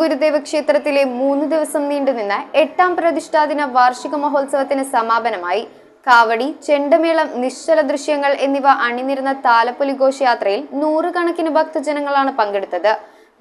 ഗുരുദേവ ക്ഷേത്രത്തിലെ മൂന്ന് ദിവസം നീണ്ടുനിന്ന എട്ടാം പ്രതിഷ്ഠാദിന വാർഷിക മഹോത്സവത്തിന് സമാപനമായി കാവടി ചെണ്ടമേളം നിശ്ചല ദൃശ്യങ്ങൾ എന്നിവ അണിനിരുന്ന താലപ്പൊലി ഘോഷയാത്രയിൽ നൂറുകണക്കിന് ഭക്തജനങ്ങളാണ് പങ്കെടുത്തത്.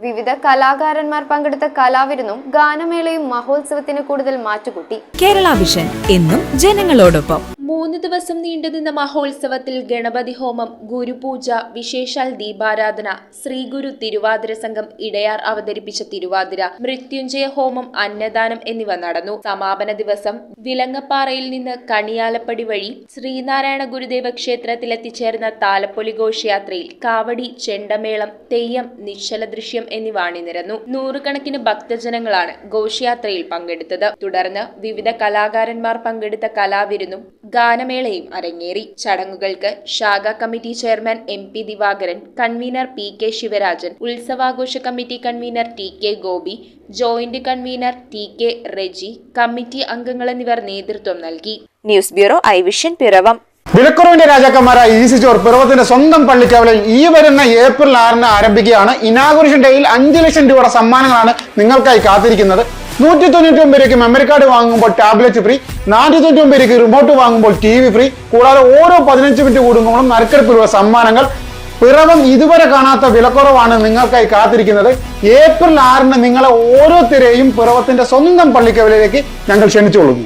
വിവിധ കലാകാരന്മാർ പങ്കെടുത്ത കലാവിരുന്നും ഗാനമേളയും മഹോത്സവത്തിന് കൂടുതൽ മാറ്റുകൂട്ടി. കേരള വിഷൻ എന്നും ജനങ്ങളോടൊപ്പം. മൂന്ന് ദിവസം നീണ്ടുനിന്ന മഹോത്സവത്തിൽ ഗണപതി ഹോമം ഗുരുപൂജ വിശേഷാൽ ദീപാരാധന ശ്രീഗുരു തിരുവാതിര സംഘം ഇടയാർ അവതരിപ്പിച്ച തിരുവാതിര മൃത്യുഞ്ജയ ഹോമം അന്നദാനം എന്നിവ നടന്നു. സമാപന ദിവസം വിലങ്ങപ്പാറയിൽ നിന്ന് കണിയാലപ്പടി വഴി ശ്രീനാരായണ ഗുരുദേവ ക്ഷേത്രത്തിൽ എത്തിച്ചേർന്ന താലപ്പൊലി ഘോഷയാത്രയിൽ കാവടി ചെണ്ടമേളം തെയ്യം നിശ്ചല ദൃശ്യം എന്നിവ അണിനിരന്നു. നൂറുകണക്കിന് ഭക്തജനങ്ങളാണ് ഘോഷയാത്രയിൽ പങ്കെടുത്തത്. തുടർന്ന് വിവിധ കലാകാരന്മാർ പങ്കെടുത്ത കലാവിരുന്നും ഗാനമേളയും അരങ്ങേറി. ചടങ്ങുകൾക്ക് ശാഖാ committee chairman M P Divakaran convener P K Sivarajan ഉത്സവാഘോഷ committee convener T K Gopi joint convener T K Reji committee അംഗങ്ങൾ എന്നിവർ നേതൃത്വം നൽകി. News bureau I vision Piravom. വിലക്കുറവിന്റെ രാജാക്കന്മാരായ ഈസി ചോർ പിറവത്തിന്റെ സ്വന്തം പള്ളിക്കവലയിൽ ഈ വരുന്ന ഏപ്രിൽ ആറിന് ആരംഭിക്കുകയാണ്. ഇനാഗുറേഷൻ ഡേയിൽ അഞ്ച് ലക്ഷം രൂപയുടെ സമ്മാനങ്ങളാണ് നിങ്ങൾക്കായി കാത്തിരിക്കുന്നത്. നൂറ്റി തൊണ്ണൂറ്റി ഒമ്പത് രൂപയ്ക്ക് മെമ്മറി കാർഡ് വാങ്ങുമ്പോൾ ടാബ്ലറ്റ് ഫ്രീ നാനൂറ്റി തൊണ്ണൂറ്റി ഒമ്പത് രൂപയ്ക്ക് റിമോട്ട് വാങ്ങുമ്പോൾ ടി വി ഫ്രീ കൂടാതെ ഓരോ പതിനഞ്ച് മിനിറ്റ് കൂടുമ്പോഴും നറുക്കെടുപ്പിലുള്ള സമ്മാനങ്ങൾ. പിറവം ഇതുവരെ കാണാത്ത വിലക്കുറവാണ് നിങ്ങൾക്കായി കാത്തിരിക്കുന്നത്. ഏപ്രിൽ ആറിന് നിങ്ങളെ ഓരോ ഓരോരുത്തരെയും പിറവത്തിന്റെ സ്വന്തം പള്ളിക്കവലയിലേക്ക് ഞങ്ങൾ ക്ഷണിച്ചുകൊള്ളുന്നു.